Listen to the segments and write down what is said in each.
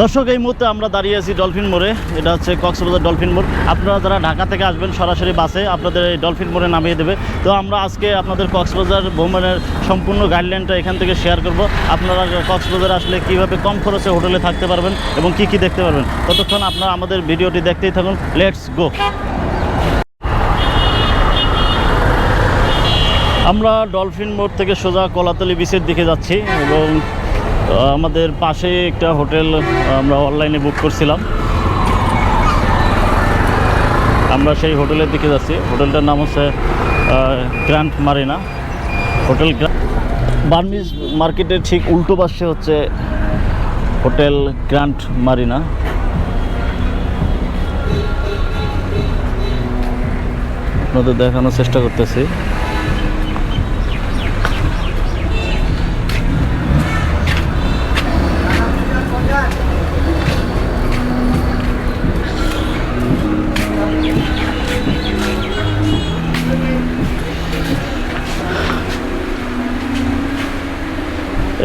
দর্শক, এই মুহূর্তে আমরা দাঁড়িয়ে আছি ডলফিন মোড়ে। এটা হচ্ছে কক্সবাজার ডলফিন মোড়। আপনারা যারা ঢাকা থেকে আসবেন, সরাসরি বাসে আপনাদের এই ডলফিন মোড়ে নামিয়ে দেবে। তো আমরা আজকে আপনাদের কক্সবাজার ভ্রমণের সম্পূর্ণ গাইডলাইনটা এখান থেকে শেয়ার করব। আপনারা কক্সবাজার আসলে কীভাবে কম খরচে হোটেলে থাকতে পারবেন এবং কি কি দেখতে পারবেন? ততক্ষণ আপনারা আমাদের ভিডিওটি দেখতেই থাকুন। লেটস গো আমরা ডলফিন মোড় থেকে সোজা কলাতলি বিচের দিকে যাচ্ছি এবং আহ, আমাদের পাশে একটা হোটেল আমরা অনলাইনে বুক করছিলাম। আমরা সেই হোটেলের দিকে যাচ্ছি। হোটেলটার নাম হচ্ছে গ্র্যান্ড মারিনা হোটেল বার্মিজ মার্কেটের ঠিক উল্টো পাশে হচ্ছে হোটেল গ্র্যান্ড মারিনা আপনাদের দেখানোর চেষ্টা করতেছি।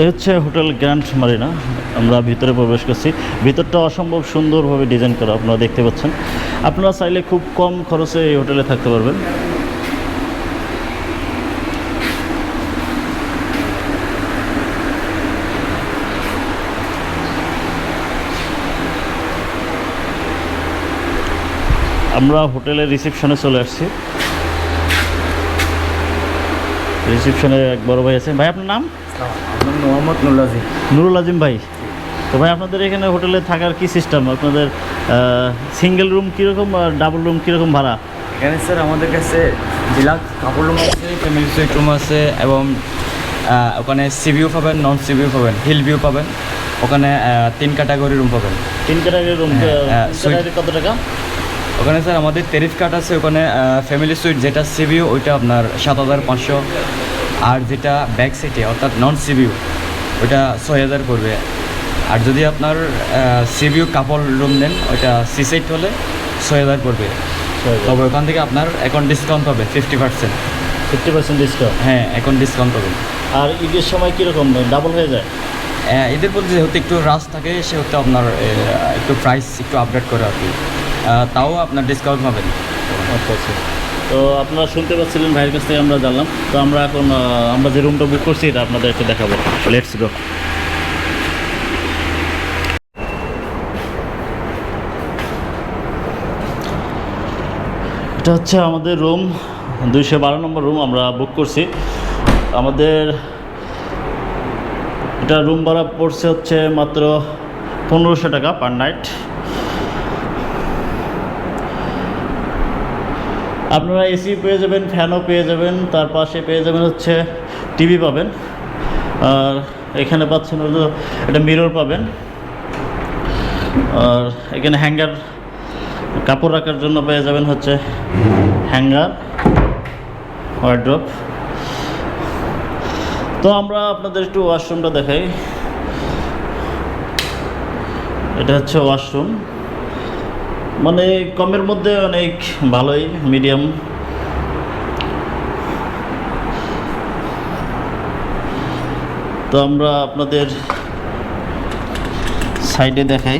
এই হচ্ছে হোটেল গ্র্যান্ড মারিনা আমরা ভিতরে প্রবেশ করছি। ভিতরটা অসম্ভব সুন্দরভাবে ডিজাইন করা আপনারা দেখতে পাচ্ছেন। আপনারা চাইলে খুব কম খরচে এই হোটেলে থাকতে পারবেন। আমরা হোটেলের রিসেপশনে চলে আসছি। রিসেপশনে এক বড় ভাই আছেন। ভাই, আপনার নাম? মোহাম্মদ নুলাজি নুরুল আজিম ভাই তো ভাই আপনাদের এখানে হোটেলে থাকার কি সিস্টেম আপনাদের সিঙ্গেল রুম কীরকম আর ডাবল রুম কীরকম ভাড়া? এখানে স্যার আমাদের কাছে ডিলাক্স কাপড় রুম আছে ফ্যামিলি সুইট রুম আছে এবং ওখানে সি ভিউ পাবেন নন সি ভিউ পাবেন হিল ভিউ পাবেন ওখানে তিন ক্যাটাগরি রুম পাবেন। তিন ক্যাটাগরি রুম হ্যাঁ, হ্যাঁ, কত টাকা? ওখানে স্যার আমাদের তেরিফ কার্ড আছে ওখানে ফ্যামিলি সুইট যেটা সি ভিউ ওইটা আপনার সাত হাজার পাঁচশো। আর যেটা ব্যাক সিটে অর্থাৎ নন সি ভিউ ওইটা ছয় হাজার পড়বে। আর যদি আপনার সি ভিউ কাপড় রুম নেন ওইটা সি সেট হলে ছয় হাজার পড়বে। তবে ওখান থেকে আপনার এখন ডিসকাউন্ট পাবে fifty percent fifty percent discount হ্যাঁ এখন ডিসকাউন্ট পাবেন আর ঈদের সময় কীরকম? ডাবল হয়ে যায়? এদের বলতে যেহেতু একটু রাশ থাকে সেহেতু আপনার একটু প্রাইস একটু আপডেট করে আর কি। তাও আপনার ডিসকাউন্ট পাবেন। আচ্ছা আচ্ছা। তো আপনারা শুনতে পাচ্ছিলেন ভাইয়ের কাছ থেকে আমরা জানলাম। তো আমরা এখন আমরা যে রুমটা বুক করছি, এটা আপনাদের একটু দেখাবো। লেটস গো এটা হচ্ছে আমাদের রুম দুইশো বারো নম্বর রুম আমরা বুক করছি। আমাদের, এটা রুম ভাড়া পড়ছে হচ্ছে মাত্র পনেরোশো টাকা পার নাইট আপনারা এসি পেয়ে যাবেন ফ্যানও পেয়ে যাবেন, তার পাশে পেয়ে যাবেন হচ্ছে টিভি পাবেন। আর এখানে পাচ্ছেন হলো একটা মিরর পাবেন। আর এখানে হ্যাঙ্গার কাপড় রাখার জন্য পেয়ে যাবেন হচ্ছে হ্যাঙ্গার ওয়ার্ড্রপ তো আমরা আপনাদের একটু ওয়াশরুমটা দেখাই। এটা হচ্ছে ওয়াশরুম মানে কমের মধ্যে অনেক ভালোই মিডিয়াম তো আমরা আপনাদের সাইডে দেখাই।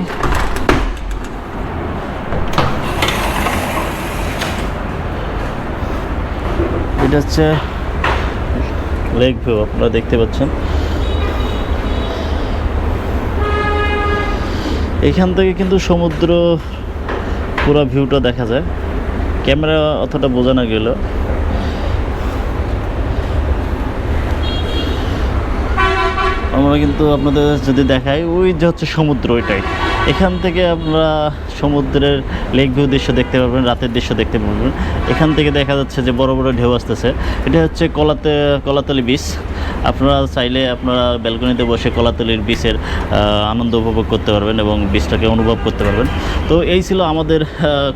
এটা হচ্ছে লেক ভিউ আপনারা দেখতে পাচ্ছেন। এখান থেকে কিন্তু সমুদ্র পুরো ভিউটা দেখা যায়। ক্যামেরা অতটা বোঝা না গেল আমরা কিন্তু আপনাদের যদি দেখাই, ওই যে হচ্ছে সমুদ্র ওইটাই এখান থেকে আপনারা সমুদ্রের লেক ভিউ দৃশ্য দেখতে পারবেন, রাতের দৃশ্য দেখতে পারবেন। এখান থেকে দেখা যাচ্ছে যে বড় বড় ঢেউ আসতেছে। এটা হচ্ছে কলাতে, কলাতলি বিচ আপনারা চাইলে আপনারা ব্যালকনিতে বসে কলাতলির বিচের আনন্দ উপভোগ করতে পারবেন এবং বিচটাকে অনুভব করতে পারবেন। তো এই ছিল আমাদের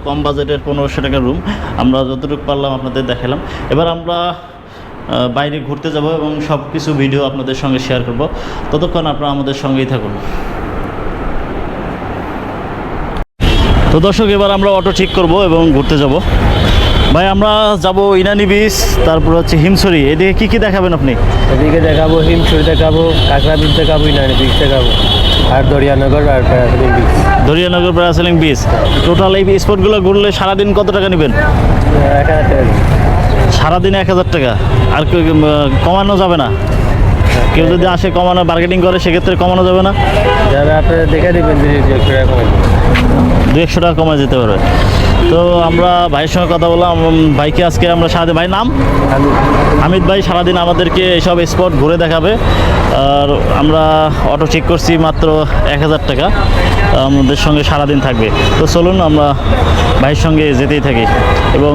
কম বাজেটের পনেরোশো টাকার রুম। আমরা যতটুকু পারলাম আপনাদের দেখালাম। এবার আমরা বাইরে ঘুরতে যাব এবং সব কিছু ভিডিও আপনাদের সঙ্গে শেয়ার করব। ততক্ষণ আপনারা আমাদের সঙ্গেই থাকুন। তো দর্শক, এবার আমরা অটো ঠিক করব এবং ঘুরতে যাব। ভাই আমরা যাব ইনানি বিচ তারপর হচ্ছে হিমসরি এদিকে কি কি দেখাবেন আপনি? এদিকে দেখাবো হিমসরি দেখাবো কাঁকড়া বিচ দেখাবো ইনানি বিচ দেখাবো আর দরিয়ানগর আর parasailing beach Darianagar parasailing beach total এই স্পটগুলো ঘুরলে সারাদিন কত টাকা নেবেন? এক হাজার টাকা দিন। সারাদিন এক হাজার টাকা। আর কেউ, কমানো যাবে না। কেউ যদি আসে কমানো বার্গেটিং করে সেক্ষেত্রে কমানো যাবে না। যারা আপনারা দেখে কীরকম দু একশো টাকা কমে যেতে পারবে। তো আমরা ভাইয়ের সঙ্গে কথা বললাম ভাইকে আজকে আমরা সারাদিন ভাই নাম? হামিদ ভাই সারাদিন আমাদেরকে এইসব স্পট ঘুরে দেখাবে। আর আমরা অটো চেক করছি মাত্র এক হাজার টাকা। আমাদের সঙ্গে সারাদিন থাকবে। তো চলুন, আমরা ভাইয়ের সঙ্গে যেতেই থাকি এবং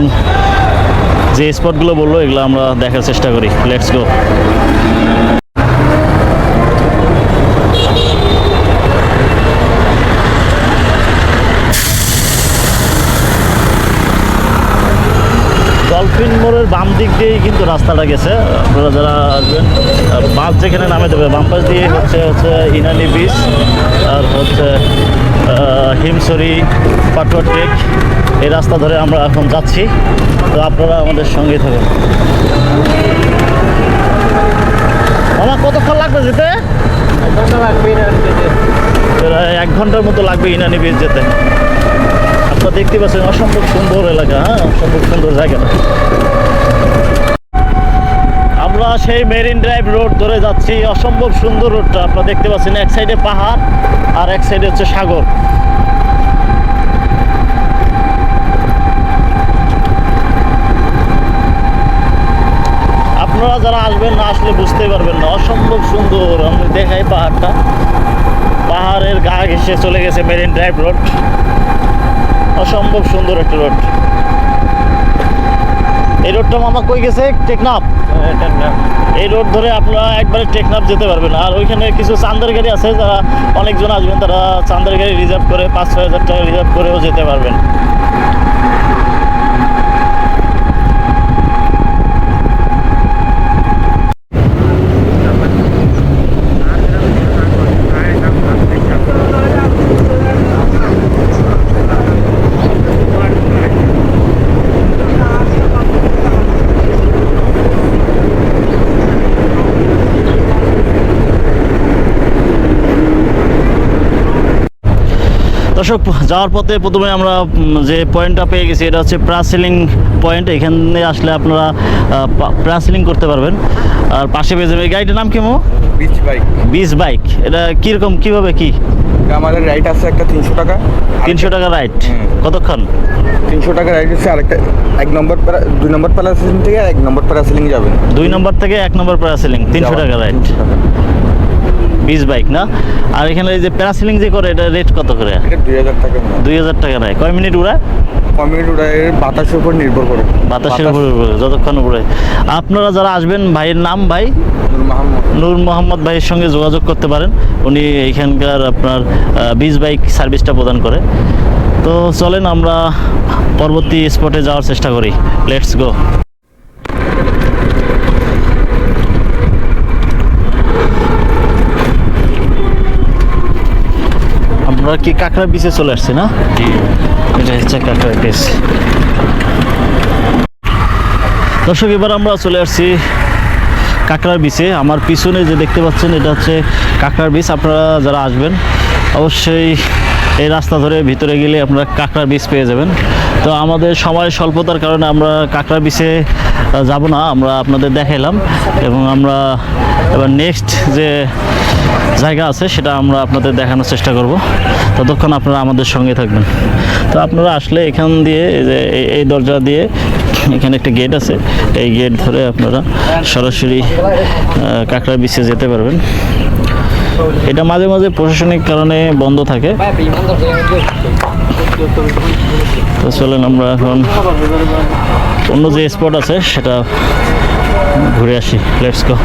যে স্পটগুলো বলল, এগুলো আমরা দেখার চেষ্টা করি। লেটস গো ডলফিন মোড়ের বাম দিক দিয়েই কিন্তু রাস্তাটা গেছে। আপনারা যারা আসবেন আর বাস যেখানে নামে দেবে বাম পাশ দিয়ে হচ্ছে হচ্ছে ইনানি বিচ আর হচ্ছে হিমছড়ি পাটুয়া ট্রেক এই রাস্তা ধরে আমরা এখন যাচ্ছি। তো আপনারা আমাদের সঙ্গে থাকুন। আমার কতক্ষণ লাগবে যেতে? প্রায় এক ঘণ্টার মতো লাগবে ইনানি বিচ যেতে। আপনারা দেখতে পাচ্ছেন অসম্ভব সুন্দর এলাকা হ্যাঁ? অসম্ভব সুন্দর জায়গাটা আমরা সেই মেরিন ড্রাইভ রোড ধরে যাচ্ছি, অসম্ভব সুন্দর রোডটা আপনারা দেখতে পাচ্ছেন এক সাইডে পাহাড়, আর এক সাইডে হচ্ছে সাগর। আপনারা যারা আসবেন না, আসলে বুঝতে পারবেন না। অসম্ভব সুন্দর, আমি দেখাই পাহাড়টা। পাহাড়ের গা ঘেসে চলে গেছে মেরিন ড্রাইভ রোড অসম্ভব সুন্দর একটা রোড। এই রোডটা মামা কই গেছে? টেকনাফ? এই রোড ধরে আপনারা একবারে টেকনাপ যেতে পারবেন। আর ওইখানে কিছু চান্দার গাড়ি আছে যারা অনেকজন আসবেন তারা চান্দার গাড়ি রিজার্ভ করে পাঁচ ছয় হাজার টাকা রিজার্ভ করেও যেতে পারবেন। দর্শক যাওয়ার পথে প্রথমে আমরা যে পয়েন্টটা পেয়ে গেছি এটা হচ্ছে প্রাসিলিং পয়েন্ট এখানে আসলে আপনারা প্রাসিলিং করতে পারবেন। আর পাশে পেয়ে যাবে গাড়িটার নাম কি মো বিচ বাইক বিচ বাইক এটা কীরকম কীভাবে কি? আমাদের রাইড আছে একটা তিনশো টাকা। তিনশো টাকা রাইড কতক্ষণ? তিনশো টাকা রাইড হচ্ছে আরেকটা এক নম্বর দুই নম্বর প্যারাসিলিং থেকে এক নম্বর প্যারাসিলিং যাবেন। দুই নম্বর থেকে এক নম্বর প্যারাসিলিং তিনশো টাকা রাইড 300 টাকা। বিচ বাইক না? আর এখানে এই যে প্যারাসিলিং যে করে এটা রেট কত করে? দুই হাজার টাকা দুই হাজার টাকা নেয়। কয় মিনিট উড়ায়? কমিউনিটি ওটার বাতাসের উপর নির্ভর করে। বাতাসের বাতাস- উপরে যতক্ষণ উপরে আপনারা যারা আসবেন ভাইয়ের নাম ভাই? নূর মোহাম্মদ ভাইয়ের সঙ্গে যোগাযোগ করতে পারেন। উনি এখানকার আপনার বিচ বাইক সার্ভিসটা প্রদান করে। তো চলেন আমরা পরবর্তী স্পটে যাওয়ার চেষ্টা করি। লেটস গো আমরা কি কাঁকড়া বিচে চলে আসছি না? এটা হচ্ছে কাঁকড়া বিচ দর্শক এবার আমরা চলে আসছি কাঁকড়ার বিচে আমার পিছনে যে দেখতে পাচ্ছেন এটা হচ্ছে কাঁকড়ার বিচ আপনারা যারা আসবেন অবশ্যই এই রাস্তা ধরে ভিতরে গেলে আপনারা কাঁকড়ার বিচ পেয়ে যাবেন। তো আমাদের সময় স্বল্পতার কারণে আমরা কাঁকড়া বিচে যাব না। আমরা আপনাদের দেখাইলাম এবং আমরা এবার নেক্সট যে জায়গা আছে, সেটা আমরা আপনাদের দেখানোর চেষ্টা করব। ততক্ষণ আপনারা আমাদের সঙ্গে থাকবেন। তো আপনারা আসলে এখান দিয়ে যে এই- দরজা দিয়ে এখানে একটা গেট আছে। এই গেট ধরে আপনারা সরাসরি কাঁকড়া বিচে যেতে পারবেন। এটা মাঝে মাঝে প্রশাসনিক কারণে বন্ধ থাকে। তো চলেন আমরা এখন অন্য যে স্পট আছে, সেটা ঘুরে আসি। Let's go